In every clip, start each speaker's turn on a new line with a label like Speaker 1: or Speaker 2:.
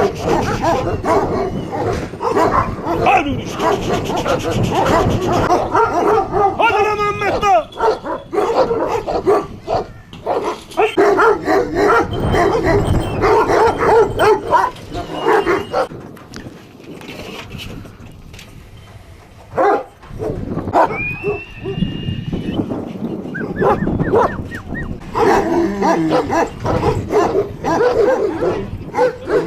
Speaker 1: Hadi ulan. Hadi lan Mehmet da.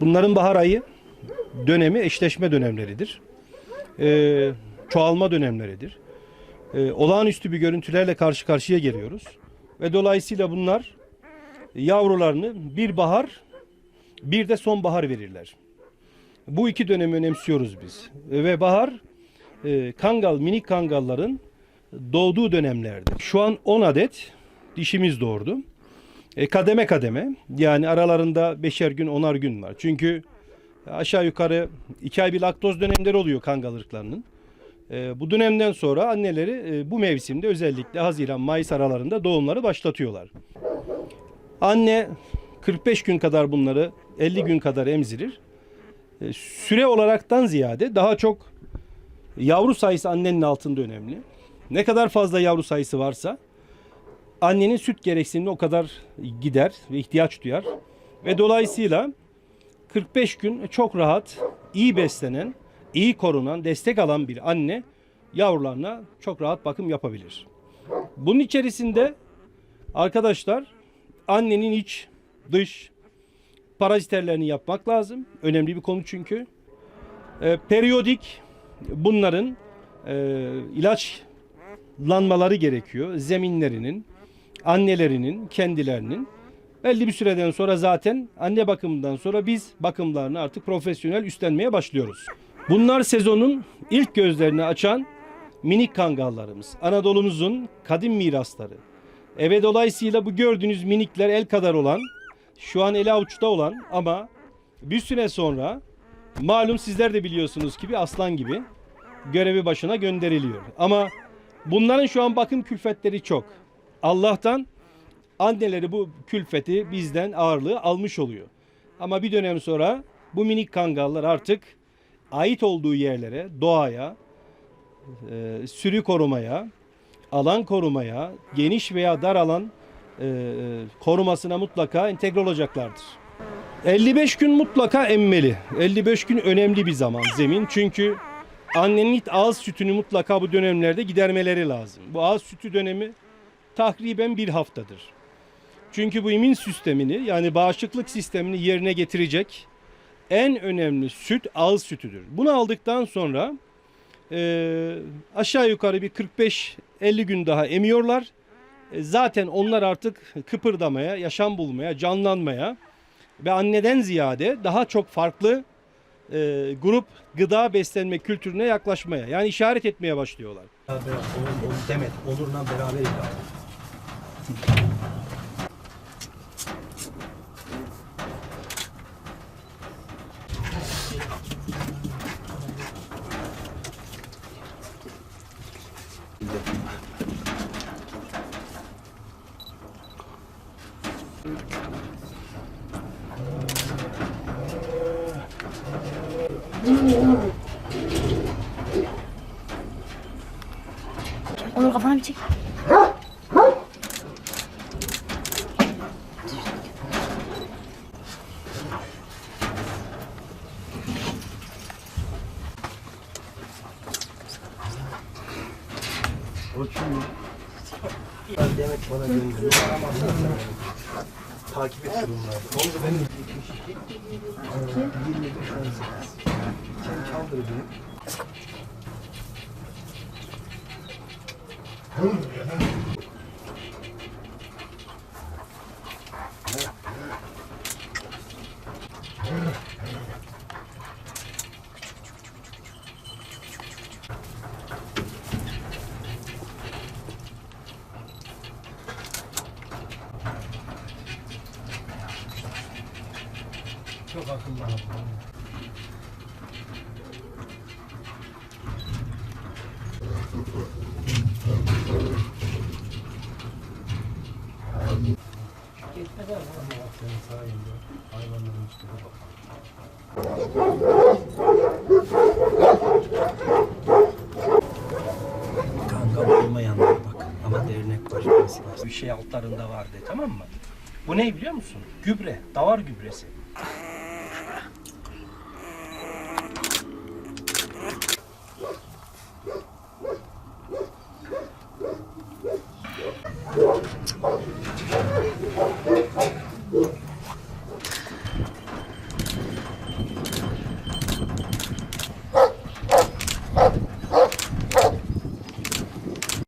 Speaker 1: Bunların bahar ayı dönemi eşleşme dönemleridir. Ee, çoğalma dönemleridir. Ee, olağanüstü bir görüntülerle karşı karşıya geliyoruz. Ve dolayısıyla bunlar yavrularını bir bahar bir de sonbahar verirler. Bu iki dönemi önemsiyoruz biz. Ve bahar e, kangal, minik kangalların doğduğu dönemlerdir. Şu an 10 adet dişimiz doğurdu. E, kademe kademe yani aralarında beşer gün onar gün var. Çünkü aşağı yukarı iki ay bir laktoz dönemleri oluyor kangal ırklarının. E, bu dönemden sonra anneleri e, bu mevsimde özellikle Haziran Mayıs aralarında doğumları başlatıyorlar. Anne 45 gün kadar bunları 50 gün kadar emzirir. E, süre olaraktan ziyade daha çok yavru sayısı annenin altında önemli. Ne kadar fazla yavru sayısı varsa annenin süt gereksinimi o kadar gider ve ihtiyaç duyar. Ve dolayısıyla 45 gün çok rahat, iyi beslenen, iyi korunan, destek alan bir anne yavrularına çok rahat bakım yapabilir. Bunun içerisinde arkadaşlar annenin iç, dış paraziterlerini yapmak lazım. Önemli bir konu çünkü. Ee, periyodik bunların e, ilaçlanmaları gerekiyor. Zeminlerinin, annelerinin, kendilerinin. Belli bir süreden sonra zaten anne bakımından sonra biz bakımlarını artık profesyonel üstlenmeye başlıyoruz. Bunlar sezonun ilk gözlerini açan minik kangallarımız. Anadolu'muzun kadim mirasları. Eve dolayısıyla bu gördüğünüz minikler el kadar olan, şu an eli avuçta olan ama bir süre sonra malum sizler de biliyorsunuz gibi aslan gibi görevi başına gönderiliyor. Ama bunların şu an bakım külfetleri çok. Allah'tan anneleri bu külfeti bizden ağırlığı almış oluyor. Ama bir dönem sonra bu minik kangallar artık ait olduğu yerlere, doğaya, e, sürü korumaya, alan korumaya, geniş veya dar alan e, e, korumasına mutlaka entegre olacaklardır. 55 gün mutlaka emmeli. 55 gün önemli bir zaman zemin. Çünkü annenin ağız sütünü mutlaka bu dönemlerde gidermeleri lazım. Bu ağız sütü dönemi takriben bir haftadır. Çünkü bu immün sistemini yani bağışıklık sistemini yerine getirecek en önemli süt ağız sütüdür. Bunu aldıktan sonra e, aşağı yukarı bir 45-50 gün daha emiyorlar. E, zaten onlar artık kıpırdamaya, yaşam bulmaya, canlanmaya ve anneden ziyade daha çok farklı e, grup gıda beslenme kültürüne yaklaşmaya yani işaret etmeye başlıyorlar.
Speaker 2: Demet. Olurla beraber idare.
Speaker 3: Onur kafana bir çek.
Speaker 1: Demek bana gönderiyor. Takip et durumları. Onu da benim 25 18. Sen çaldır benim. Çok akıllı adam. Gitmeden ama bak senin sayende hayvanların üstüne bak. Kanka olmayanlar bak ama dernek var. Bir şey altlarında var de tamam mı? Bu ne biliyor musun? Gübre, davar gübresi. はい。